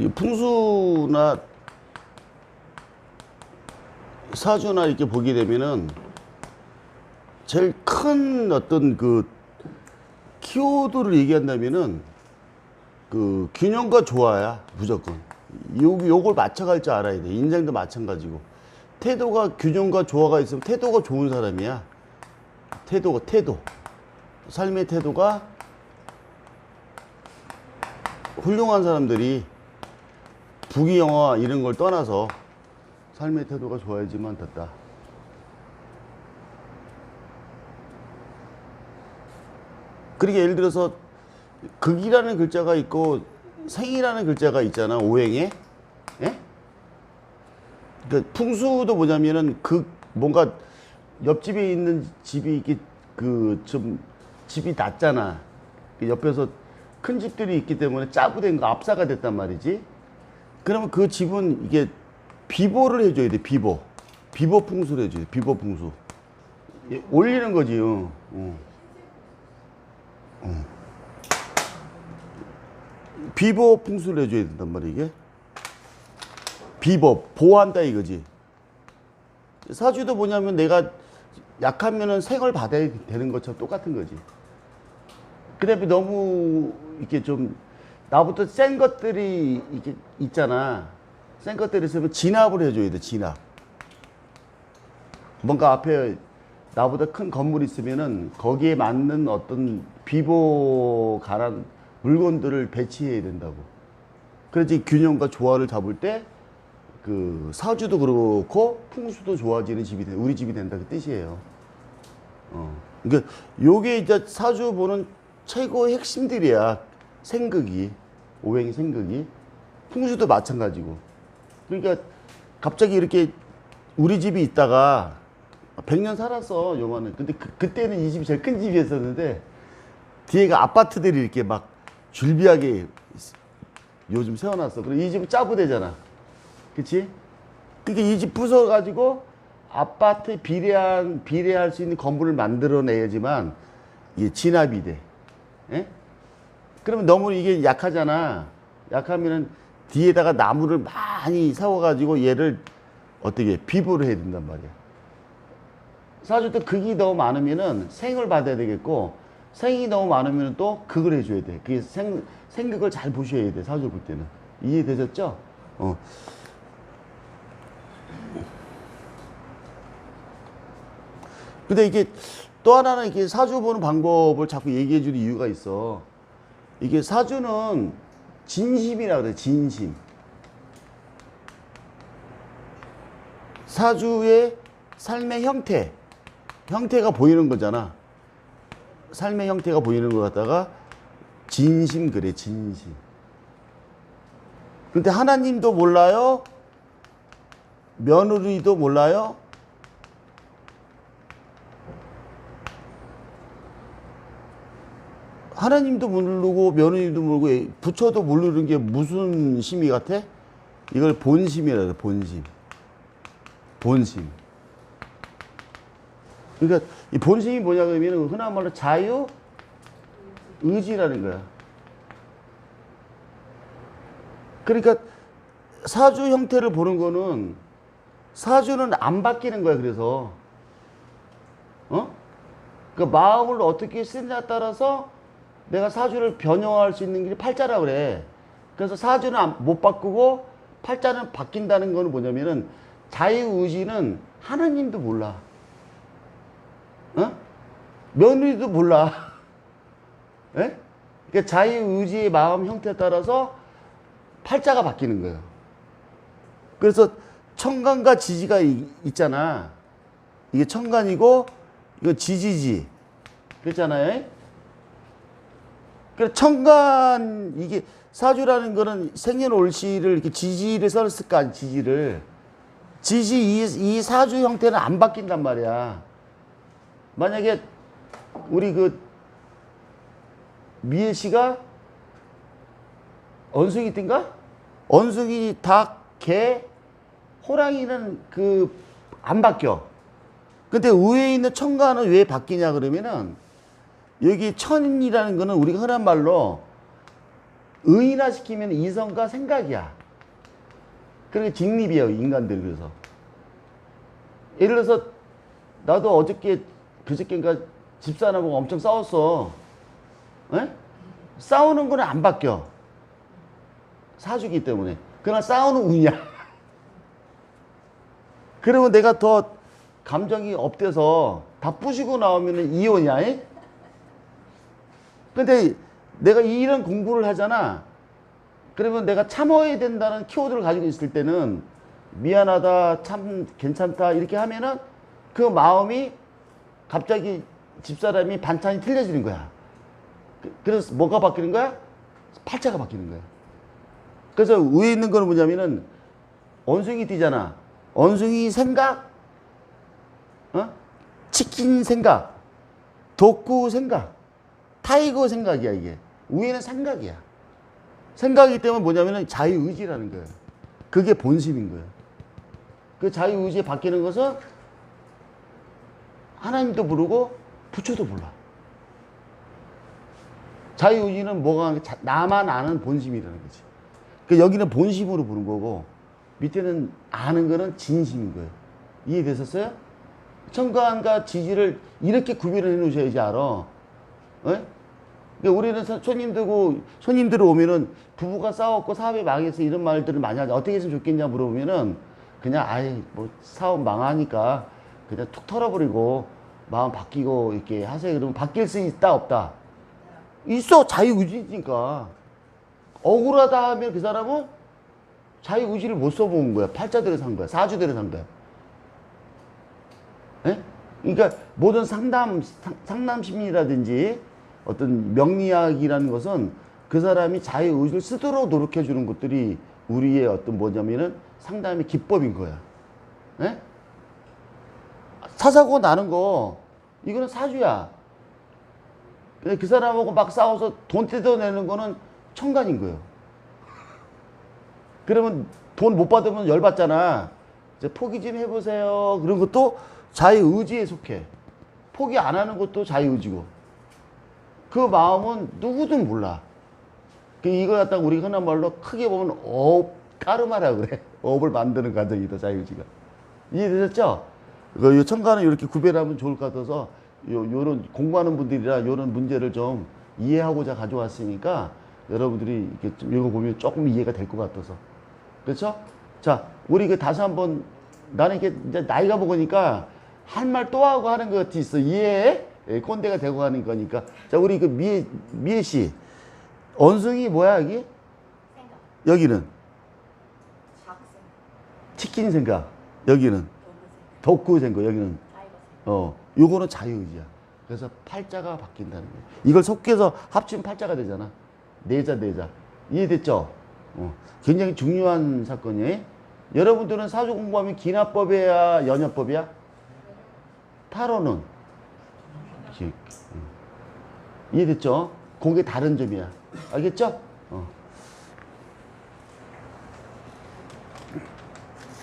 이 풍수나 사주나 이렇게 보게 되면은 제일 큰 어떤 그 키워드를 얘기한다면은 그 균형과 조화야 무조건. 요 요걸 맞춰갈 줄 알아야 돼. 인생도 마찬가지고. 태도가 균형과 조화가 있으면 태도가 좋은 사람이야. 태도가 태도. 삶의 태도가 훌륭한 사람들이 부귀 영화 이런 걸 떠나서 삶의 태도가 좋아야지만 됐다. 그러니까 예를 들어서 극이라는 글자가 있고 생이라는 글자가 있잖아 오행에 예? 그러니까 풍수도 뭐냐면은 극 뭔가 옆집에 있는 집이 이게 그 좀 집이 낮잖아 그 옆에서 큰 집들이 있기 때문에 짜부된 거 압사가 됐단 말이지 그러면 그 집은 이게 비보를 해줘야 돼 비보 비보 풍수를 해줘야 돼 비보 풍수 예, 올리는 거지 어. 어. 어. 비보 풍수를 해줘야 된단 말이야 이게 비법 보호한다 이거지 사주도 뭐냐면 내가 약하면은 생을 받아야 되는 것처럼 똑같은 거지 그다음에 너무 이렇게 좀 나부터 센 것들이 이렇게 있잖아 센 것들이 있으면 진압을 해줘야 돼 진압 뭔가 앞에 나보다 큰 건물이 있으면은 거기에 맞는 어떤 비보 가란 물건들을 배치해야 된다고 그래야지 균형과 조화를 잡을 때 그 사주도 그렇고 풍수도 좋아지는 집이 돼 우리 집이 된다 그 뜻이에요. 어. 그러니까 요게 이제 사주 보는 최고의 핵심들이야. 생극이 오행이 생극이 풍수도 마찬가지고. 그러니까 갑자기 이렇게 우리 집이 있다가 100년 살았어 요만은. 근데 그, 그때는 이 집이 제일 큰 집이었었는데 뒤에가 아파트들이 이렇게 막 줄비하게 요즘 세워놨어. 그리고 이 집은 짜부대잖아. 그치? 그러니까 이 집 부숴가지고 아파트에 비례한, 비례할 수 있는 건물을 만들어내야지만 이게 진압이 돼. 예? 그러면 너무 이게 약하잖아. 약하면은 뒤에다가 나무를 많이 세워가지고 얘를 어떻게 비보를 해야 된단 말이야. 사주 때 극이 너무 많으면은 생을 받아야 되겠고 생이 너무 많으면 또 극을 해줘야 돼. 그게 생, 생극을 잘 보셔야 돼. 사주 볼 때는. 이해되셨죠? 어. 근데 이게 또 하나는 이렇게 사주 보는 방법을 자꾸 얘기해 주는 이유가 있어. 이게 사주는 진심이라 그래, 진심. 사주의 삶의 형태, 형태가 보이는 거잖아. 삶의 형태가 보이는 것 같다가 진심 그래, 진심. 근데 하나님도 몰라요. 며느리도 몰라요. 하나님도 모르고 며느리도 모르고 부처도 모르는 게 무슨 심이 같아? 이걸 본심이라 그래, 본심. 본심. 그러니까 이 본심이 뭐냐 그러면 흔한 말로 자유 의지라는 거야. 그러니까 사주 형태를 보는 거는 사주는 안 바뀌는 거야. 그래서 어? 그 마음을 어떻게 쓰느냐에 따라서 내가 사주를 변형할 수 있는 길이 팔자라 그래. 그래서 사주는 안- 못 바꾸고 팔자는 바뀐다는 거는 뭐냐면은 자유의지는 하나님도 몰라. 어? 며느리도 몰라. 예? 그러니까 자유의지의 마음 형태에 따라서 팔자가 바뀌는 거예요. 그래서 청간과 지지가 이- 있잖아. 이게 청간이고 이거 지지지. 그렇잖아요. 그래서 청간 이게 사주라는 거는 생년월시를 이렇게 지지를 썼을 거 아니 지지를 지지 이, 이 사주 형태는 안 바뀐단 말이야. 만약에 우리 그 미애 씨가 언숭이 띠인가? 언숭이, 닭, 개, 호랑이는 그 안 바뀌어. 근데 위에 있는 청가는 왜 바뀌냐 그러면은 여기 천이라는 거는 우리가 흔한 말로 의인화시키면 이성과 생각이야. 그러니까 직립이에요, 인간들 그래서. 예를 들어서 나도 어저께 그저께인가 집사람하고 엄청 싸웠어. 에? 싸우는 거는 안 바뀌어. 사주기 때문에. 그러나 싸우는 운이야. 그러면 내가 더 감정이 업돼서 다 부시고 나오면 이혼이야. 에? 근데 내가 이런 공부를 하잖아. 그러면 내가 참아야 된다는 키워드를 가지고 있을 때는 미안하다, 참 괜찮다 이렇게 하면은 그 마음이 갑자기 집사람이 반찬이 틀려지는 거야. 그- 그래서 뭐가 바뀌는 거야? 팔자가 바뀌는 거야. 그래서 위에 있는 거는 뭐냐면은 원숭이 뛰잖아. 원숭이 생각, 어? 치킨 생각, 독구 생각, 타이거 생각이야 이게. 위에는 생각이야. 생각이기 때문에 뭐냐면은 자유의지라는 거예요. 그게 본심인 거예요. 그 자유의지에 바뀌는 것은 하나님도 모르고 부처도 몰라. 자유의지는 뭐가 자- 나만 아는 본심이라는 거지. 그 여기는 본심으로 부른 거고 밑에는 아는 거는 진심인 거예요. 이해되셨어요? 청간과 지지를 이렇게 구별을 해 놓으셔야지 알아. 예? 그러니까 우리는 서- 손님 들고 손님들 오면은 부부가 싸웠고 사업이 망해서 이런 말들을 많이 하죠. 어떻게 했으면 좋겠냐 물어보면은 그냥 아예 뭐 사업 망하니까 그냥 툭 털어버리고 마음 바뀌고 이렇게 하세요. 그러면 바뀔 수 있다 없다. 있어 자유 의지니까 억울하다 하면 그 사람은 자유 의지를 못 써본 거야. 팔자대로 산 거야. 사주대로 산 거야. 예? 그러니까 모든 상담 상- 상담 심리라든지 어떤 명리학이라는 것은 그 사람이 자유 의지를 쓰도록 노력해 주는 것들이 우리의 어떤 뭐냐면은 상담의 기법인 거야. 예? 사사고 나는 거 이거는 사주야. 근데 그 사람하고 막 싸워서 돈 뜯어내는 거는 청간인 거예요. 그러면 돈 못 받으면 열받잖아. 이제 포기 좀 해보세요. 그런 것도 자유의지에 속해. 포기 안 하는 것도 자유의지고. 그 마음은 누구든 몰라. 그 이거 갖다가 우리 흔한 말로 크게 보면 업, 까르마라 그래. 업을 만드는 과정이다, 자유의지가. 이해되셨죠? 그, 이 청가는 이렇게 구별하면 좋을 것 같아서 요, 요런 공부하는 분들이라 요런 문제를 좀 이해하고자 가져왔으니까 여러분들이 이렇게 좀 읽어보면 조금 이해가 될 것 같아서. 그렇죠? 자, 우리 그 다시 한번 나는 이게 이제 나이가 먹으니까 할 말 또 하고 하는 것 같이 있어. 이해해? 예, 꼰대가 되고 가는 거니까. 자, 우리 그 미애, 미애 씨. 원숭이 뭐야, 여기? 생각, 여기는 작생, 치킨 생각. 여기는 덕구 생각. 여기는 타이거생. 어, 요거는 자유의지야. 그래서 팔자가 바뀐다는 거예요. 이걸 속해서 합치면 팔자가 되잖아. 네자, 네자. 이해됐죠? 어, 굉장히 중요한 사건이에요. 여러분들은 사주 공부하면 기납법이야, 연nhập 법이야? 타로는? 기- 음. 이해됐죠? 그게 다른 점이야. 알겠죠? 어.